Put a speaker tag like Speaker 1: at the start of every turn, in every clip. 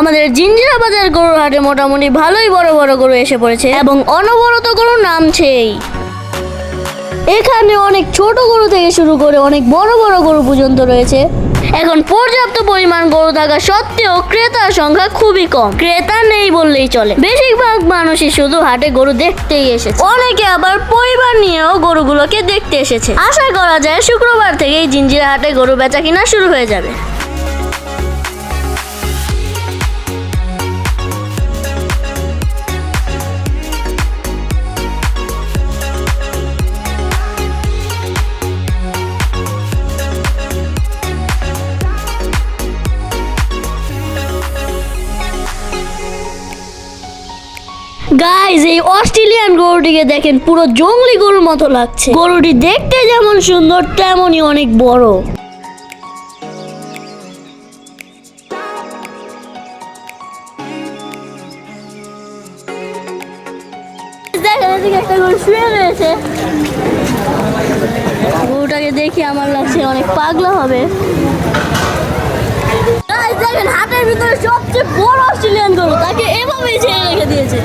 Speaker 1: আমাদের জিঞ্জিরাবাদের গরুর হাটে মোটামুটি ভালোই বড় বড় গরু এসে পড়েছে এবং অনবরত গরু নামছেই এখানে অনেক ছোট গরু থেকে শুরু করে অনেক বড় বড় গরু পর্যন্ত রয়েছে। এখন পর্যাপ্ত পরিমাণ গরু থাকা সত্ত্বেও ক্রেতার সংখ্যা খুবই কম। ক্রেতা নেই বললেই চলে। বেশিরভাগ মানুষই শুধু হাটে গরু দেখতেই এসেছে। অনেকে আবার পরিবার নিয়েও গরুগুলোকে দেখতে এসেছে। আশা করা যায় শুক্রবার থেকেই জিঞ্জিরা হাটে গরু বেচা কিনা শুরু হয়ে যাবে। গাইজ এই অস্ট্রেলিয়ান গরুটিকে দেখেন, পুরো জঙ্গলি গরুর মতো লাগছে। গরুটি দেখতে যেমন সুন্দর, তেমনই অনেক বড়। একটা গরু রয়েছে গরুটাকে দেখে আমার লাগছে অনেক পাগলা হবে। দেখেন হাটের ভিতরে সবচেয়ে বড় অস্ট্রেলিয়ান গরু তাকে এভাবেই ছেড়ে রেখে দিয়েছে।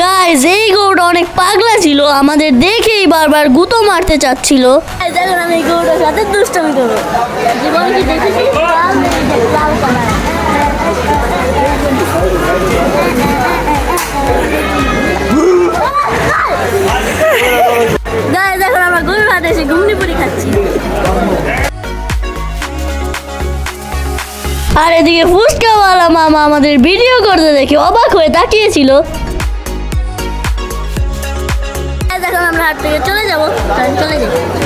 Speaker 1: গাইজ এই গরুটা অনেক পাগলা ছিল। আমাদের দেখেই বারবার গুতো মারতে চাচ্ছিল। দেখুন আমি এই সাথে দুষ্টমি করব। জীবন কি দেখেছি? আর এদিকে ফুচকাওয়ালা মামা আমাদের ভিডিও করতে দেখে অবাক হয়ে তাকিয়েছিল। এখন আমরা হাট থেকে চলে যাব। চলে যাই